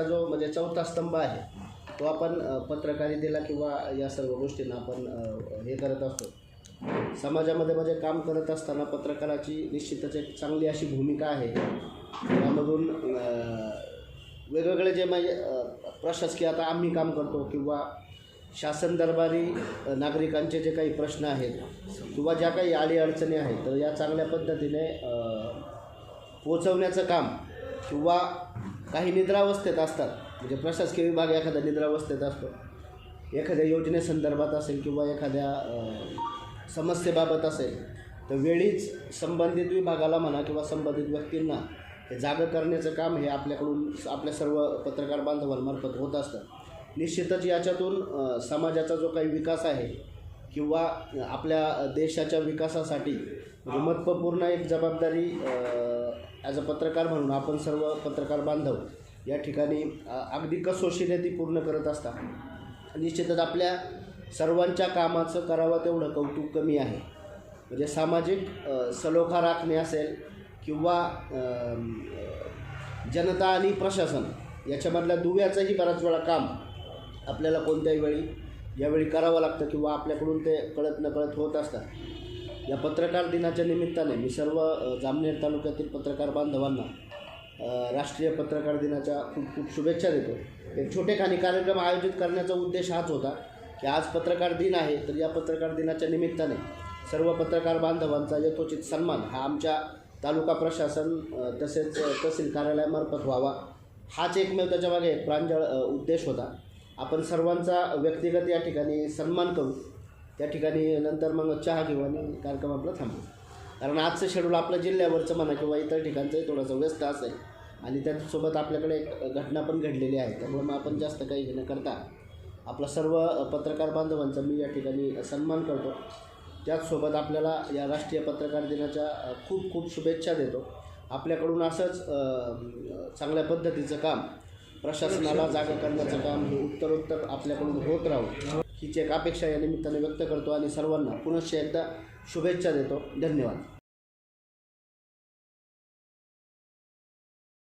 आपाचा जो म्हणजे चौथा स्तंभ आहे तो आपण पत्रकारितेला किंवा या सर्व गोष्टींना आपण हे करत असतो. समाजामध्ये म्हणजे काम करत असताना पत्रकाराची निश्चितच एक चांगली अशी भूमिका आहे. त्यामधून वेगवेगळे जे म्हणजे प्रशासकीय आता आम्ही काम करतो किंवा शासन दरबारी नागरिकांचे जे काही प्रश्न आहेत किंवा ज्या काही अडीअडचणी आहेत तर या चांगल्या पद्धतीने पोचवण्याचं काम किंवा काही निद्रावस्थेत असतात. म्हणजे प्रशासकीय विभाग एखाद्या निद्रावस्थेत असतो. एखाद्या योजनेसंदर्भात असेल किंवा एखाद्या समस्येबाबत असेल तर वेळीच संबंधित विभागाला म्हणा किंवा संबंधित व्यक्तींना हे जागं करण्याचं काम हे आपल्याकडून आपल्या सर्व पत्रकार बांधवांमार्फत होत असतं. निश्चितच याच्यातून समाजाचा जो काही विकास आहे किंवा आपल्या देशाच्या विकासासाठी म्हणजे महत्त्वपूर्ण एक जबाबदारी ॲज अ पत्रकार म्हणून आपण सर्व पत्रकार बांधव या ठिकाणी अगदी कसोशीने ती पूर्ण करत असतात निश्चितच आपल्या सर्वांच्या कामाचं करावं तेवढं कौतुक कमी आहे. म्हणजे सामाजिक सलोखा राखणे असेल किंवा जनता आणि प्रशासन याच्यामधल्या दुव्याचंही बराच वेळा काम आपल्याला कोणत्याही वेळी यावेळी करावं लागतं किंवा आपल्याकडून ते कळत नकळत होत असतात. या पत्रकार दिनाच्या निमित्ताने मी सर्व जामनेर तालुक्यातील पत्रकार बांधवांना राष्ट्रीय पत्रकार दिनाच्या खूप खूप शुभेच्छा देतो. एक छोटेखानी कार्यक्रम आयोजित करण्याचा उद्देश हाच होता की आज पत्रकार दिन आहे तर या पत्रकार दिनाच्या निमित्ताने सर्व पत्रकार बांधवांचा यथोचित सन्मान हा आमच्या तालुका प्रशासन तसेच तहसील कार्यालयामार्फत व्हावा. हाच एकमेव त्याच्यामागे प्रांजळ उद्देश होता. आपण सर्वांचा व्यक्तिगत या ठिकाणी सन्मान करू. त्या ठिकाणी नंतर मग चहा घेऊ आणि कार्यक्रम आपला थांबू. कारण आजचं शेड्यूल आपलं जिल्ह्यावरचं म्हणा किंवा इतर ठिकाणचंही थोडंसं व्यस्त असेल. आणि त्यासोबत आपल्याकडे एक घटना पण घडलेली आहे. त्यामुळे मग आपण जास्त काही हे न करता आपला सर्व पत्रकार बांधवांचा मी या ठिकाणी सन्मान करतो. त्याचसोबत आपल्याला या राष्ट्रीय पत्रकार दिनाच्या खूप खूप शुभेच्छा देतो. आपल्याकडून असंच चांगल्या पद्धतीचं काम प्रशासनाला जागा करण्याचं काम हे उत्तरोत्तर आपल्याकडून होत राहू. हीच एक अपेक्षा या निमित्ताने व्यक्त करतो आणि सर्वांना पुनश्च एकदा शुभेच्छा देतो. धन्यवाद.